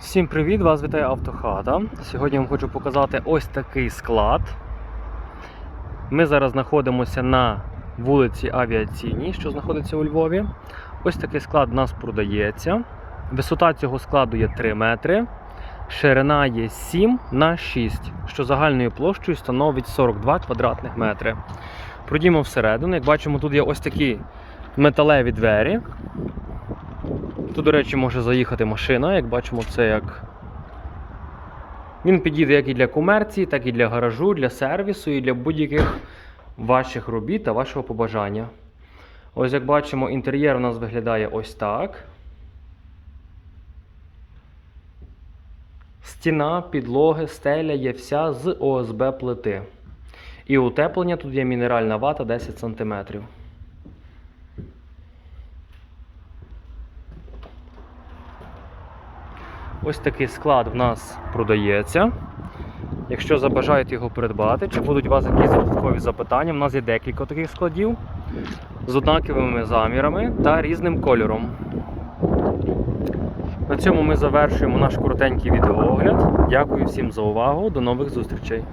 Всім привіт! Вас вітає Автохата. Сьогодні я вам хочу показати ось такий склад. Ми зараз знаходимося на вулиці Авіаційній, що знаходиться у Львові. Ось такий склад у нас продається. Висота цього складу є 3 метри, ширина є 7 на 6, що загальною площею становить 42 квадратних метри. Пройдімо всередину. Як бачимо, тут є ось такі металеві двері. Тут, до речі, може заїхати машина. Як бачимо, це як. Він підійде як і для комерції, так і для гаражу, для сервісу, і для будь-яких ваших робіт та вашого побажання. Ось як бачимо, інтер'єр у нас виглядає ось так. Стіна, підлоги, стеля є вся з ОСБ плити. І утеплення тут є мінеральна вата 10 см. Ось такий склад в нас продається. Якщо забажаєте його придбати, чи будуть у вас якісь додаткові запитання, в нас є декілька таких складів з однаковими замірами та різним кольором. На цьому ми завершуємо наш коротенький відеоогляд. Дякую всім за увагу. До нових зустрічей!